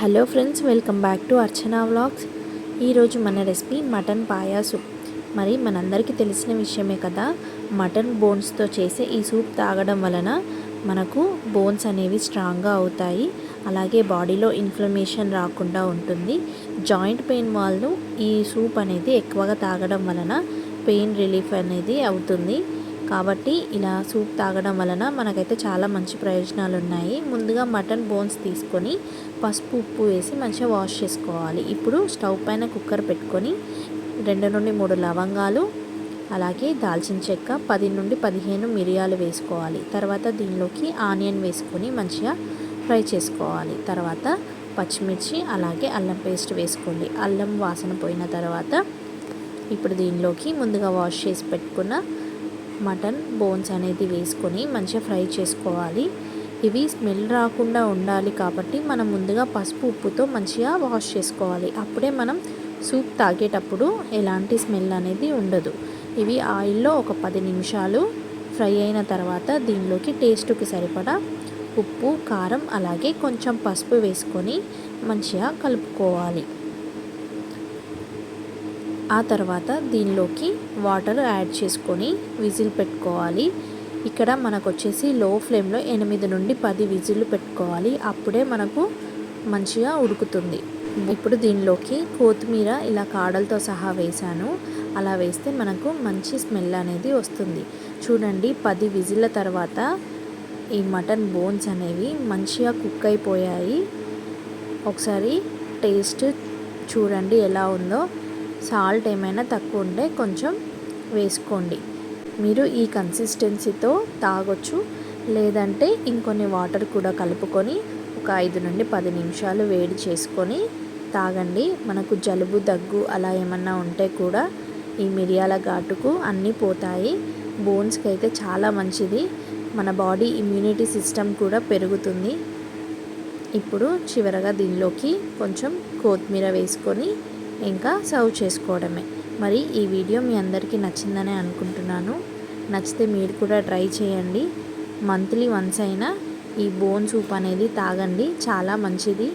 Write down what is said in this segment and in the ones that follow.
Hello friends welcome back to Archana vlogs. ఈరోజు మన recipe mutton paya soup మరి మనందరికీ తెలిసిన విషయమే కదా మటన్ బోన్స్తో చేసే ఈ సూప్ తాగడం వలన మనకు బోన్స్ అనేవి స్ట్రాంగ్గా అవుతాయి. అలాగే బాడీలో ఇన్ఫ్లమేషన్ రాకుండా ఉంటుంది. జాయింట్ పెయిన్ వాళ్ళు ఈ సూప్ అనేది ఎక్కువగా తాగడం వలన పెయిన్ రిలీఫ్ అనేది అవుతుంది. కాబట్టి ఇలా సూప్ తాగడం వలన మనకైతే చాలా మంచి ప్రయోజనాలు ఉన్నాయి ముందుగా మటన్ బోన్స్ తీసుకొని పసుపు ఉప్పు వేసి మంచిగా వాష్ చేసుకోవాలి. ఇప్పుడు స్టవ్ పైన కుక్కర్ పెట్టుకొని రెండు నుండి మూడు లవంగాలు అలాగే దాల్చిన చెక్క పది నుండి పదిహేను మిరియాలు వేసుకోవాలి. తర్వాత దీనిలోకి ఆనియన్ వేసుకొని మంచిగా ఫ్రై చేసుకోవాలి. తర్వాత పచ్చిమిర్చి అలాగే అల్లం పేస్ట్ వేసుకోండి. అల్లం వాసన పోయిన తర్వాత ఇప్పుడు దీనిలోకి ముందుగా వాష్ చేసి పెట్టుకున్న మటన్ బోన్స్ అనేది వేసుకొని మంచిగా ఫ్రై చేసుకోవాలి. ఇవి స్మెల్ రాకుండా ఉండాలి కాబట్టి మనం ముందుగా పసుపు ఉప్పుతో మంచిగా వాష్ చేసుకోవాలి. అప్పుడే మనం సూప్ తాగేటప్పుడు ఎలాంటి స్మెల్ అనేది ఉండదు. ఇవి ఆయిల్లో ఒక పది నిమిషాలు ఫ్రై అయిన తర్వాత దీనిలోకి టేస్ట్కి సరిపడా ఉప్పు కారం అలాగే కొంచెం పసుపు వేసుకొని మంచిగా కలుపుకోవాలి. ఆ తర్వాత దీనిలోకి వాటర్ యాడ్ చేసుకొని విజిల్ పెట్టుకోవాలి. ఇక్కడ మనకు వచ్చేసి లో ఫ్లేమ్లో ఎనిమిది నుండి పది విజిల్లు పెట్టుకోవాలి. అప్పుడే మనకు మంచిగా ఉడుకుతుంది. ఇప్పుడు దీనిలోకి కొత్తిమీర ఇలా కాడలతో సహా వేసాను అలా వేస్తే మనకు మంచి స్మెల్ అనేది వస్తుంది. చూడండి పది విజిల్ల తర్వాత ఈ మటన్ బోన్స్ అనేవి మంచిగా కుక్ అయిపోయాయి. ఒకసారి టేస్ట్ చూడండి ఎలా ఉందో. సాల్ట్ ఏమైనా తక్కువ ఉంటే కొంచెం వేసుకోండి. మీరు ఈ కన్సిస్టెన్సీతో తాగొచ్చు. లేదంటే ఇంకొన్ని వాటర్ కూడా కలుపుకొని ఒక ఐదు నుండి పది నిమిషాలు వేడి చేసుకొని తాగండి. మనకు జలుబు దగ్గు అలా ఏమన్నా ఉంటే కూడా ఈ మిరియాల ఘాటుకు అన్నీ పోతాయి. బోన్స్కి అయితే చాలా మంచిది. మన బాడీ ఇమ్యూనిటీ సిస్టమ్ కూడా పెరుగుతుంది. ఇప్పుడు చివరగా దీనిలోకి కొంచెం కొత్తిమీర వేసుకొని ఇంకా సర్వ్ చేసుకోవడమే. మరి ఈ వీడియో మీ అందరికీ నచ్చిందని అనుకుంటున్నాను. నచ్చితే మీరు కూడా ట్రై చేయండి. మంత్లీ వన్స్ అయినా ఈ బోన్ సూప్ అనేది తాగండి. చాలా మంచిది.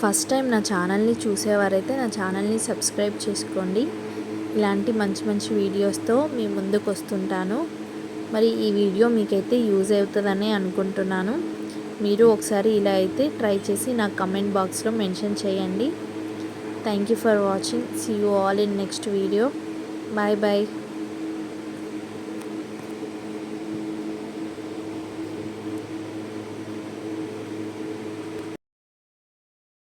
ఫస్ట్ టైం నా ఛానల్ని చూసేవారైతే నా ఛానల్ని సబ్స్క్రైబ్ చేసుకోండి. ఇలాంటి మంచి మంచి వీడియోస్తో మీ ముందుకు వస్తుంటాను. మరి ఈ వీడియో మీకైతే యూజ్ అవుతుందని అనుకుంటున్నాను. మీరు ఒకసారి ఇలా అయితే ట్రై చేసి నాకు కమెంట్ బాక్స్లో మెన్షన్ చేయండి. Thank you for watching. See you all in next video. Bye bye.